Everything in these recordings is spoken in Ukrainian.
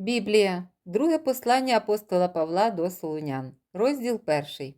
Біблія, друге послання апостола Павла до Солунян, розділ перший.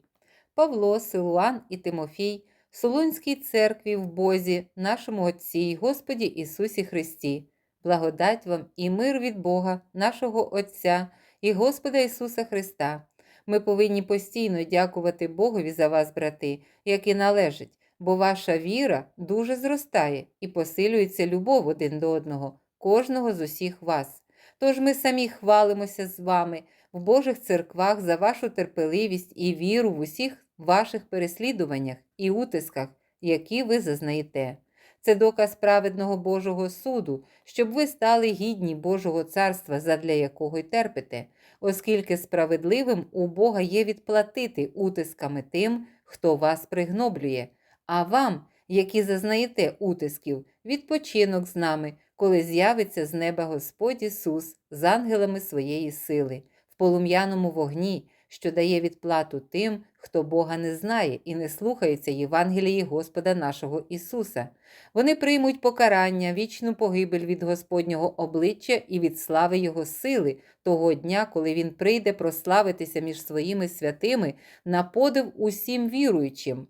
Павло, Силуан і Тимофій, Солунській церкві в Бозі, нашому Отці й Господі Ісусі Христі, благодать вам і мир від Бога, нашого Отця і Господа Ісуса Христа. Ми повинні постійно дякувати Богові за вас, брати, як і належить, бо ваша віра дуже зростає і посилюється любов один до одного, кожного з усіх вас. Тож ми самі хвалимося з вами в Божих церквах за вашу терпеливість і віру в усіх ваших переслідуваннях і утисках, які ви зазнаєте. Це доказ праведного Божого суду, щоб ви стали гідні Божого царства, задля якого й терпите, оскільки справедливим у Бога є відплатити утисками тим, хто вас пригноблює, а вам, які зазнаєте утисків, відпочинок з нами, коли з'явиться з неба Господь Ісус з ангелами своєї сили, в полум'яному вогні, що дає відплату тим, хто Бога не знає і не слухається Євангелії Господа нашого Ісуса. Вони приймуть покарання, вічну погибель від Господнього обличчя і від слави Його сили того дня, коли Він прийде прославитися між своїми святими на подив усім віруючим.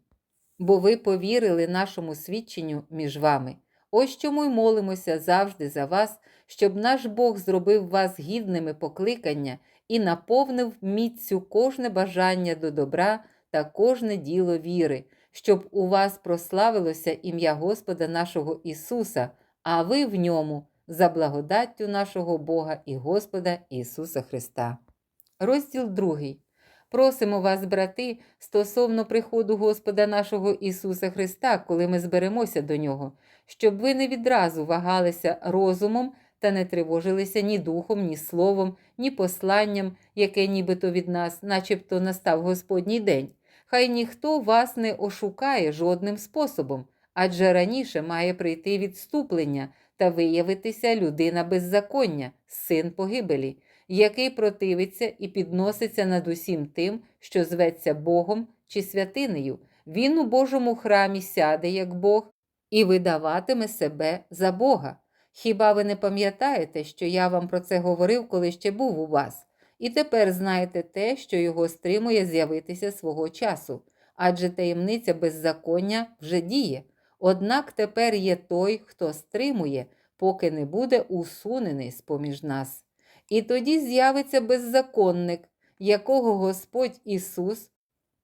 Бо ви повірили нашому свідченню між вами. Ось чому й молимося завжди за вас, щоб наш Бог зробив вас гідними покликання і наповнив міцю кожне бажання до добра та кожне діло віри, щоб у вас прославилося ім'я Господа нашого Ісуса, а ви в ньому за благодаттю нашого Бога і Господа Ісуса Христа. Розділ 2. Просимо вас, брати, стосовно приходу Господа нашого Ісуса Христа, коли ми зберемося до Нього, щоб ви не відразу вагалися розумом та не тривожилися ні духом, ні словом, ні посланням, яке нібито від нас, начебто настав Господній день. Хай ніхто вас не ошукає жодним способом, адже раніше має прийти відступлення та виявитися людина беззаконня, син погибелі, який противиться і підноситься над усім тим, що зветься Богом чи святинею. Він у Божому храмі сяде як Бог і видаватиме себе за Бога. Хіба ви не пам'ятаєте, що я вам про це говорив, коли ще був у вас, і тепер знаєте те, що його стримує з'явитися свого часу, адже таємниця беззаконня вже діє. Однак тепер є той, хто стримує, поки не буде усунений з поміж нас. І тоді з'явиться беззаконник, якого Господь Ісус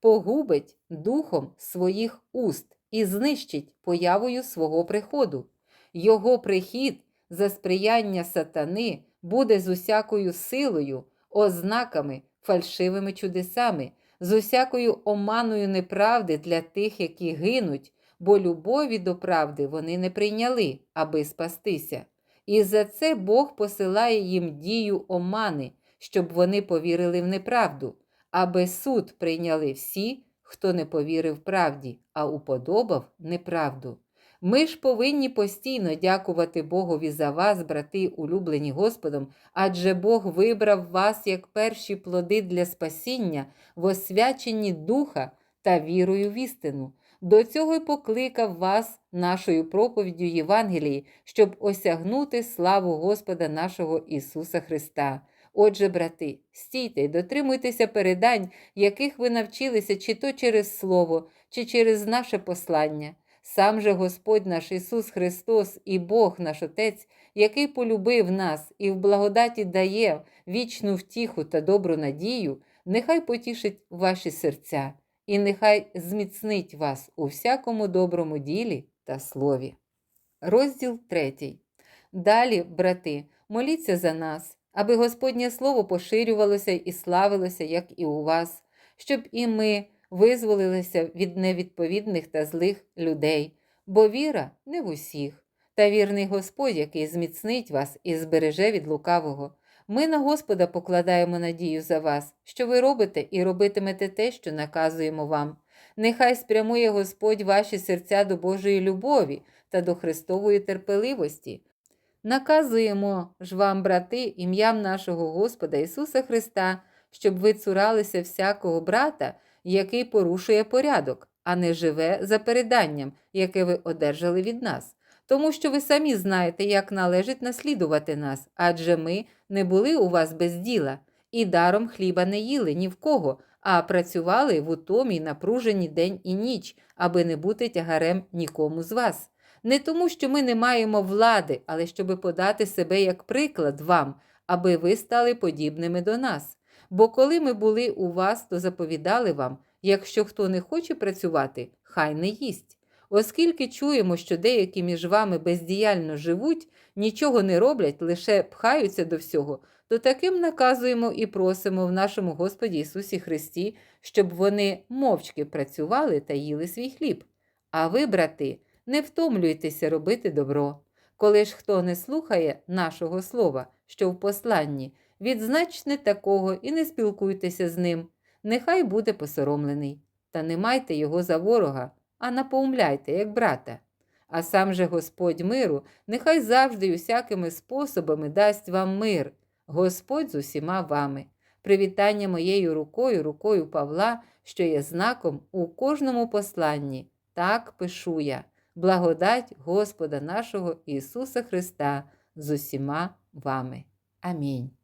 погубить духом своїх уст і знищить появою свого приходу. Його прихід за сприяння сатани буде з усякою силою, ознаками, фальшивими чудесами, з усякою оманою неправди для тих, які гинуть, бо любові до правди вони не прийняли, аби спастися. І за це Бог посилає їм дію омани, щоб вони повірили в неправду, аби суд прийняли всі, хто не повірив правді, а уподобав неправду. Ми ж повинні постійно дякувати Богові за вас, брати, улюблені Господом, адже Бог вибрав вас як перші плоди для спасіння в освяченні духа та вірою в істину. До цього й покликав вас нашою проповіддю Євангелії, щоб осягнути славу Господа нашого Ісуса Христа. Отже, брати, стійте й дотримуйтеся передань, яких ви навчилися чи то через Слово, чи через наше послання. Сам же Господь наш Ісус Христос і Бог наш Отець, який полюбив нас і в благодаті дає вічну втіху та добру надію, нехай потішить ваші серця і нехай зміцнить вас у всякому доброму ділі та слові. Розділ 3. Далі, брати, моліться за нас, аби Господнє Слово поширювалося і славилося, як і у вас, щоб і ми визволилися від невідповідних та злих людей, бо віра не в усіх, та вірний Господь, який зміцнить вас і збереже від лукавого. Ми на Господа покладаємо надію за вас, що ви робите і робитимете те, що наказуємо вам. Нехай спрямує Господь ваші серця до Божої любові та до Христової терпеливості. Наказуємо ж вам, брати, ім'ям нашого Господа Ісуса Христа, щоб ви цуралися всякого брата, який порушує порядок, а не живе за переданням, яке ви одержали від нас. Тому що ви самі знаєте, як належить наслідувати нас, адже ми не були у вас без діла, і даром хліба не їли ні в кого, а працювали в утомі напружені день і ніч, аби не бути тягарем нікому з вас. Не тому, що ми не маємо влади, але щоби подати себе як приклад вам, аби ви стали подібними до нас. Бо коли ми були у вас, то заповідали вам, якщо хто не хоче працювати, хай не їсть. Оскільки чуємо, що деякі між вами бездіяльно живуть, нічого не роблять, лише пхаються до всього, то таким наказуємо і просимо в нашому Господі Ісусі Христі, щоб вони мовчки працювали та їли свій хліб. А ви, брати, не втомлюйтеся робити добро. Коли ж хто не слухає нашого слова, що в посланні, відзначте такого і не спілкуйтеся з ним, нехай буде посоромлений. Та не майте його за ворога, а напоумляйте, як брата. А сам же Господь миру, нехай завжди й усякими способами дасть вам мир, Господь з усіма вами. Привітання моєю рукою, рукою Павла, що є знаком у кожному посланні. Так пишу я. Благодать Господа нашого Ісуса Христа з усіма вами. Амінь.